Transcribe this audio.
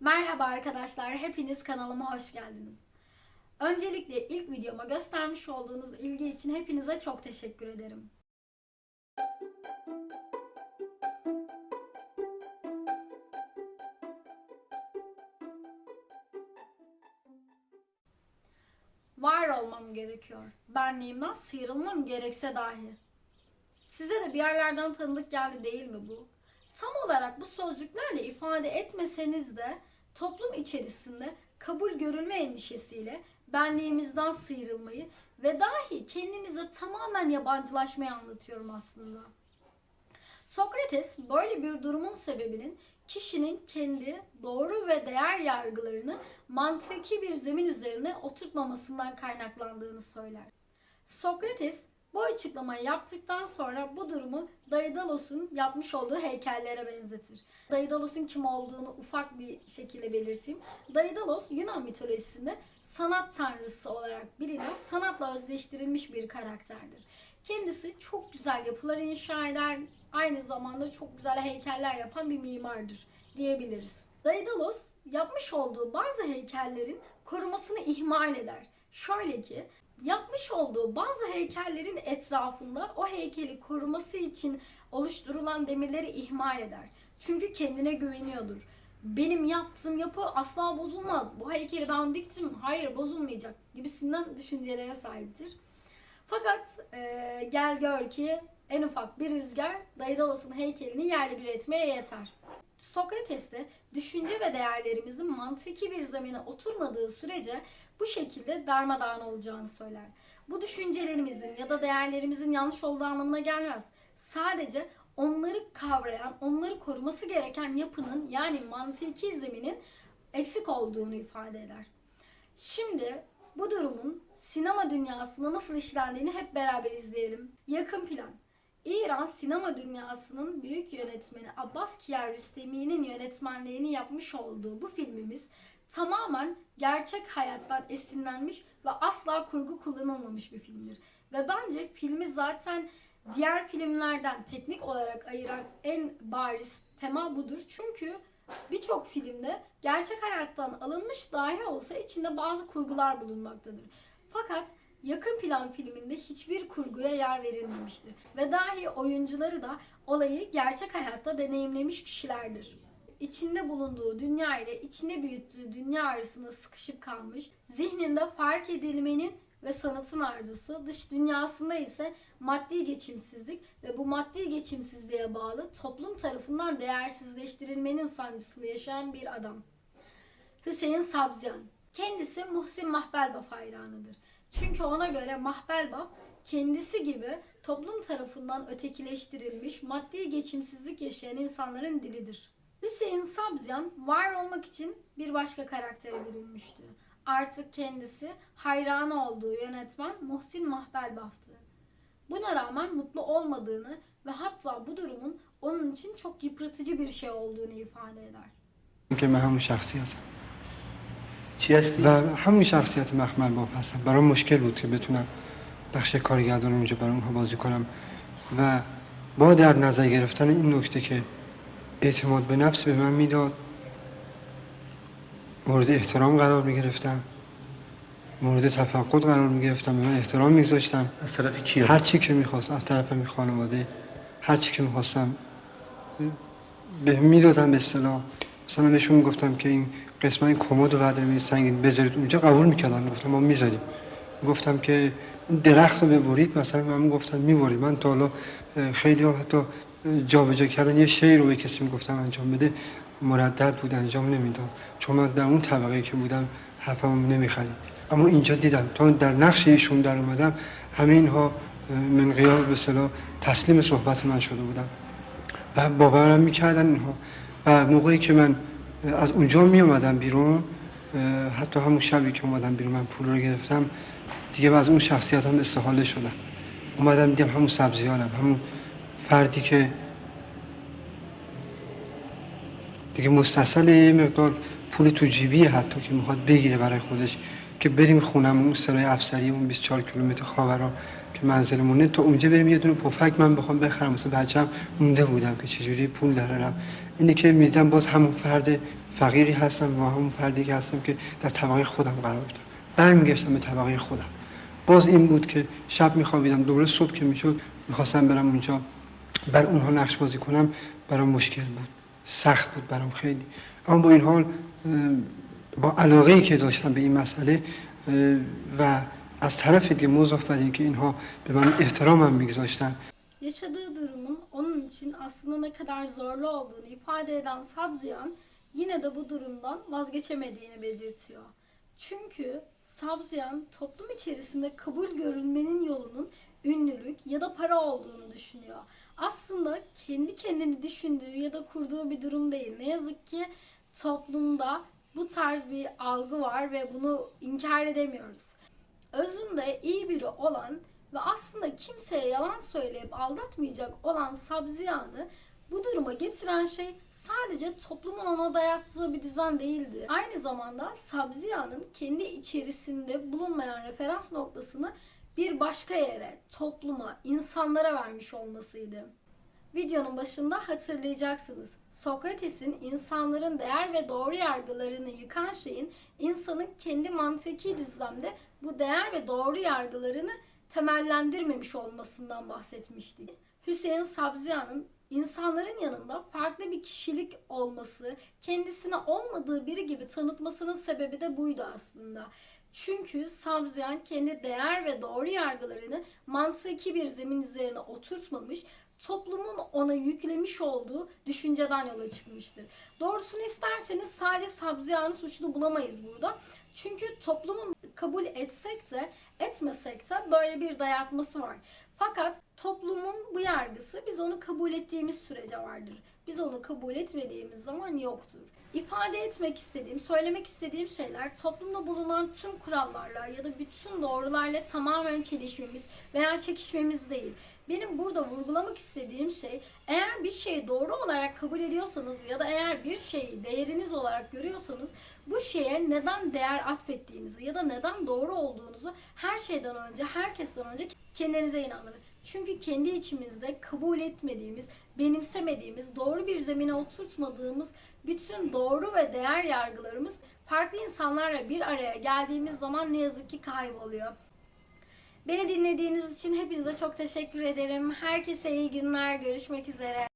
Merhaba arkadaşlar, hepiniz kanalıma hoş geldiniz. Öncelikle ilk videoma göstermiş olduğunuz ilgi için hepinize çok teşekkür ederim. Var olmam gerekiyor. Benliğimden sıyrılmam gerekse dahi. Size de bir yerlerden tanıdık geldi değil mi bu? Tam olarak bu sözcüklerle ifade etmeseniz de toplum içerisinde kabul görülme endişesiyle benliğimizden sıyrılmayı ve dahi kendimize tamamen yabancılaşmayı anlatıyorum aslında. Sokrates böyle bir durumun sebebinin kişinin kendi doğru ve değer yargılarını mantıki bir zemin üzerine oturtmamasından kaynaklandığını söyler. Sokrates bu açıklamayı yaptıktan sonra bu durumu Daidalos'un yapmış olduğu heykellere benzetir. Daidalos'un kim olduğunu ufak bir şekilde belirteyim. Daidalos Yunan mitolojisinde sanat tanrısı olarak bilinen sanatla özdeştirilmiş bir karakterdir. Kendisi çok güzel yapılar inşa eder, aynı zamanda çok güzel heykeller yapan bir mimardır diyebiliriz. Daidalos yapmış olduğu bazı heykellerin korumasını ihmal eder. Şöyle ki yapmış olduğu bazı heykellerin etrafında o heykeli koruması için oluşturulan demirleri ihmal eder. Çünkü kendine güveniyordur. Benim yaptığım yapı asla bozulmaz. Bu heykeli ben diktim. Hayır bozulmayacak gibisinden düşüncelere sahiptir. Fakat e, gel gör ki en ufak bir rüzgar Daidalos'un heykelini yerle bir etmeye yeter. Sokrates de düşünce ve değerlerimizin mantıki bir zemine oturmadığı sürece bu şekilde darmadağın olacağını söyler. Bu düşüncelerimizin ya da değerlerimizin yanlış olduğu anlamına gelmez. Sadece onları kavrayan, onları koruması gereken yapının yani mantıki zeminin eksik olduğunu ifade eder. Şimdi bu durumun sinema dünyasında nasıl işlendiğini hep beraber izleyelim. Yakın plan. İran sinema dünyasının büyük yönetmeni Abbas Kiarostami'nin yönetmenliğini yapmış olduğu bu filmimiz tamamen gerçek hayattan esinlenmiş ve asla kurgu kullanılmamış bir filmdir. Ve bence filmi zaten diğer filmlerden teknik olarak ayıran en bariz tema budur. Çünkü birçok filmde gerçek hayattan alınmış dahi olsa içinde bazı kurgular bulunmaktadır. Fakat Yakın plan filminde hiçbir kurguya yer verilmemiştir ve dahi oyuncuları da olayı gerçek hayatta deneyimlemiş kişilerdir. İçinde bulunduğu dünya ile içinde büyüttüğü dünya arasında sıkışıp kalmış, zihninde fark edilmenin ve sanatın arzusu, dış dünyasında ise maddi geçimsizlik ve bu maddi geçimsizliğe bağlı toplum tarafından değersizleştirilmenin sancısını yaşayan bir adam. Hüseyin Sabzyan. Kendisi Muhsin Mahbelbaf hayranıdır. Çünkü ona göre Mahbelbaf kendisi gibi toplum tarafından ötekileştirilmiş, maddi geçimsizlik yaşayan insanların dilidir. Hüseyin Sabzyan var olmak için bir başka karaktere bürünmüştü. Artık kendisi hayranı olduğu yönetmen Muhsin Mahbelbaf'tı. Buna rağmen mutlu olmadığını ve hatta bu durumun onun için çok yıpratıcı bir şey olduğunu ifade eder. Çünkü ben şahsiyatım. چی هستی؟ و همون شخصیت مخمل باب هستم. برام مشکل بود که بتونم بخش کارگردان اونجا برای اونها بازی کنم. و با در نظر گرفتن این نکته که اعتماد به نفس به من می‌داد مورد احترام قرار می‌گرفتم مورد تفقد قرار می‌گرفتم به من احترام میگذاشتم از طرف کی؟ هر چی که می‌خواست. از طرف می خانواده. هر چی که می‌خواستم. به می‌دادم به اصطلاح. مثلا بهشون می‌گفتم که این قسمت این کمد رو بردارید سنگین بذارید اونجا قبول می‌کردن. می‌گفتم ما می‌ذاریم. گفتم که درخت رو ببرید. مثلا من گفتم می‌برید. من تا حالا خیلی ها حتی جابجا کردن. یه شعر رو به کسی می‌گفتم انجام بده. مردد بود انجام نمی‌داد. چون من در اون طبقه که بودم حرفمو نمی‌خرید. اما اینجا دیدم. تا در نقش ایشون در اومدم همه اینها من غیاب به اصطلاح تسلیم صحبت من شده بودم و باورم می‌کردن اینها. موقعی که من از اونجا می اومدم بیرون حتی همون شبی که اومدم بیرون من پول رو گرفتم دیگه از اون شخصیت هم استحاله شدم. اومدم دیدم همون سبزیانم همون فردی که دیگه مستصل یه مقدار پول تو جیبی حتی که می‌خواد بگیره برای خودش که بریم خونم اون سرای افسری اون 24 کیلومتر خاورا که منزلمونه تا اونجا بریم یه دونه پفک من بخوام بخرم. مثلا بچه‌م مونده بودم که چجوری پول درارم اینه که میدم باز همون فرد فقیری هستم و همون فردی که هستم که در طبقه خودم قرار دارم. برمیگشتم به طبقه خودم. باز این بود که شب میخوابیدم دوباره صبح که می‌شد می‌خواستم برم اونجا. بر اونها نقش بازی کنم برام مشکل بود. سخت بود برام خیلی. اما با این حال با علاقه ای که داشتم به این مسئله و از طرف دیگه موضوع بر اینکه اینها به من احترامم میگذاشتن Yaşadığı durumun onun için aslında ne kadar zorlu olduğunu ifade eden Sabziyan yine de bu durumdan vazgeçemediğini belirtiyor. Çünkü Sabziyan toplum içerisinde kabul görülmenin yolunun ünlülük ya da para olduğunu düşünüyor. Aslında kendi kendini düşündüğü ya da kurduğu bir durum değil. Ne yazık ki toplumda bu tarz bir algı var ve bunu inkar edemiyoruz. Özünde iyi biri olan ve aslında kimseye yalan söyleyip aldatmayacak olan Sabziyan'ı bu duruma getiren şey sadece toplumun ona dayattığı bir düzen değildi. Aynı zamanda Sabziyan'ın kendi içerisinde bulunmayan referans noktasını bir başka yere, topluma, insanlara vermiş olmasıydı. Videonun başında hatırlayacaksınız. Sokrates'in insanların değer ve doğru yargılarını yıkan şeyin insanın kendi mantıki düzlemde bu değer ve doğru yargılarını temellendirmemiş olmasından bahsetmişti. Hüseyin Sabziyan'ın insanların yanında farklı bir kişilik olması, kendisine olmadığı biri gibi tanıtmasının sebebi de buydu aslında. Çünkü Sabziyan kendi değer ve doğru yargılarını mantıki bir zemin üzerine oturtmamış, toplumun ona yüklemiş olduğu düşünceden yola çıkmıştır. Doğrusunu isterseniz sadece Sabziyan'ı suçlu bulamayız burada. Çünkü toplumun kabul etsek de etmesek de böyle bir dayatması var. Fakat toplumun bu yargısı biz onu kabul ettiğimiz sürece vardır. Biz onu kabul etmediğimiz zaman yoktur. İfade etmek istediğim, söylemek istediğim şeyler toplumda bulunan tüm kurallarla ya da bütün doğrularla tamamen çelişmemiz veya çekişmemiz değil. Benim burada vurgulamak istediğim şey eğer bir şeyi doğru olarak kabul ediyorsanız ya da eğer bir şeyi değeriniz olarak görüyorsanız bu şeye neden değer atfettiğinizi ya da neden doğru olduğunuzu her şeyden önce, herkesten önce kendinize inanın. Çünkü kendi içimizde kabul etmediğimiz, benimsemediğimiz, doğru bir zemine oturtmadığımız bütün doğru ve değer yargılarımız farklı insanlarla bir araya geldiğimiz zaman ne yazık ki kayboluyor. Beni dinlediğiniz için hepinize çok teşekkür ederim. Herkese iyi günler. Görüşmek üzere.